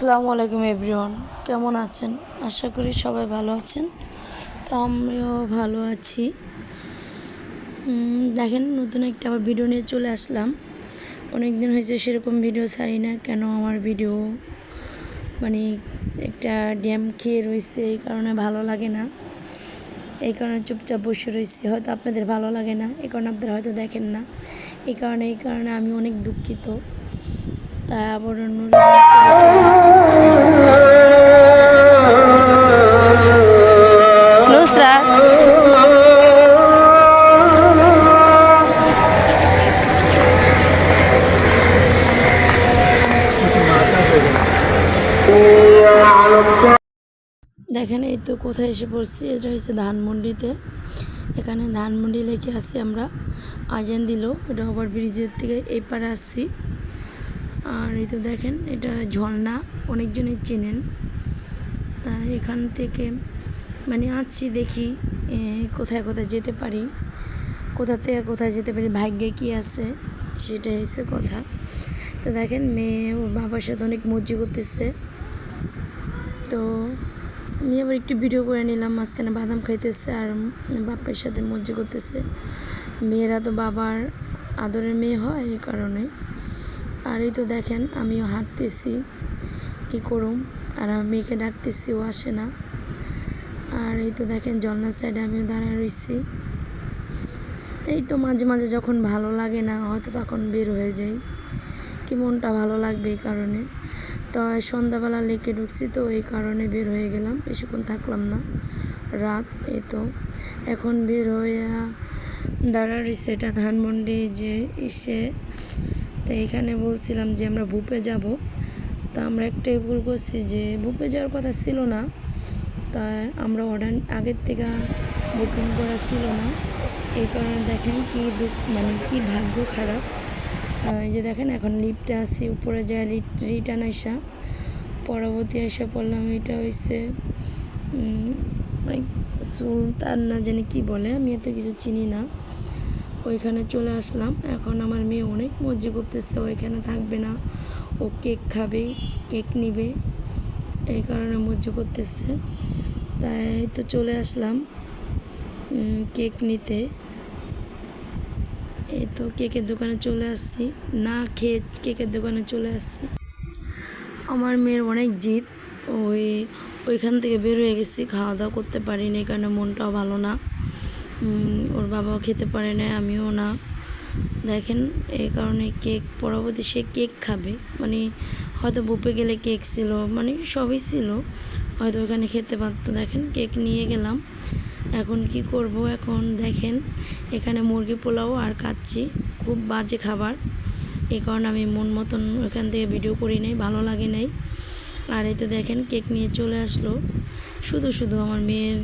আসসালামু আলাইকুম এভরিওয়ান। কেমন আছেন? আশা করি সবাই ভালো আছেন। তো আমিও ভালো আছি। দেখেন, নতুন একটা আবার ভিডিও নিয়ে চলে আসলাম। অনেক দিন হয়েছে সেরকম ভিডিও ছাড়ি না। কেন আমার ভিডিও মানে একটা ড্যাম খেয়ে রয়েছে, এই কারণে ভালো লাগে না। এই কারণে চুপচাপ বসে রয়েছি। হয়তো আপনাদের ভালো লাগে না, এই কারণে আপনারা হয়তো দেখেন না। এই কারণে এই কারণে আমি অনেক দুঃখিত। তাই আবার দেখেন, এই তো কোথায় এসে পড়ছি? এটা হচ্ছে ধানমন্ডিতে। এখানে ধানমন্ডি লেখে আসছি আমরা। আজান দিল। এটা ওভার ব্রিজের থেকে এই পারে আসছি। আর এই তো দেখেন, এটা ঝর্ণা, অনেকজনই চেনেন। তা এখান থেকে মানে আসছি দেখি কোথায় কোথায় যেতে পারি, কোথা থেকে কোথায় যেতে পারি, ভাগ্যে কি আছে, সেটাই হচ্ছে কথা। তো দেখেন, মেয়ে ওর বাবার সাথে অনেক মজ্জি করতেছে। তো আমি আবার একটু ভিডিও করে নিলাম, মাঝখানে বাদাম খাইতেছে আর বাপের সাথে মজ্জি করতেছে। মেয়েরা তো বাবার আদরের মেয়ে হয় এই কারণে। আর এই তো দেখেন, আমিও হাঁটতেছি। কি করুম? আর আমার মেয়েকে ডাকতেছি, ও আসে না। আর এই তো দেখেন জলনার সাইডে আমিও দাঁড়ায় রয়েছি এই তো মাঝে মাঝে যখন ভালো লাগে না, হয়তো তখন বের হয়ে যাই। কি মনটা ভালো লাগবে এই কারণে। তো সন্ধ্যাবেলা লেকে ঢুকছি তো, এই কারণে বের হয়ে গেলাম। বেশিক্ষণ থাকলাম না। রাত, এই তো। এখন বের হয়ে দাঁড়া এটা ধানমন্ডি যে ইসে তো এখানে বলছিলাম যে আমরা ভুপে যাব। তা আমরা একটাই ভুল করছি যে ভূপে যাওয়ার কথা ছিল না। তা আমরা অর্ডার আগের থেকে বুকিং করা ছিল না। এই কারণে দেখেন কি দুঃখ মানে কি ভাগ্য খারাপ। এই যে দেখেন এখন লিফটে আসি উপরে যায় রিটার্ন আসা পরবর্তী এসে পড়লাম এটা হয়েছে সুলতান না জানি কি বলে, আমি এত কিছু চিনি না। ওইখানে চলে আসলাম। এখন আমার মেয়ে অনেক মজ্জি করতেছে ওইখানে থাকবে না। ও কেক খাবে, কেক নিবে, এই কারণে মজ্জি করতেছে। তাই তো চলে আসলাম কেক নিতে। এই তো কেকের দোকানে চলে আসছি। না খেয়ে কেকের দোকানে চলে আসছি। আমার মেয়ের অনেক জিদ। ওই, ওইখান থেকে বের হয়ে গেছি খাওয়া দাওয়া করতে পারিনি কারণে মনটাও ভালো না। ওর বাবাও খেতে পারে না, আমিও না। দেখেন, এই কারণে কেক পরবর্তী সে কেক খাবে। মানে হয়তো বুপে গেলে কেক ছিল মানে সবই ছিল। হয়তো ওখানে খেতে পারতো। দেখেন, কেক নিয়ে গেলাম। এখন কি করব? এখন দেখেন, এখানে মুরগি পোলাও আর খাচ্ছি খুব বাজে খাবার। এই কারণে আমি মন মতন ওখান থেকে ভিডিও করি নাই, ভালো লাগে নাই। আর এই তো দেখেন কেক নিয়ে চলে আসলো। শুধু শুধু আমার মেয়ের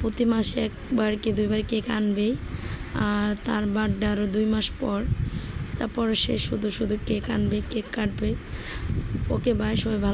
প্রতি মাসে একবার কি দুইবার কেক আনবেই, আর তার বার্থডে আরও দুই মাস পর। তারপর সে শুধু শুধু কেক আনবে, কেক কাটবে। ওকে বাই সবাই ভালো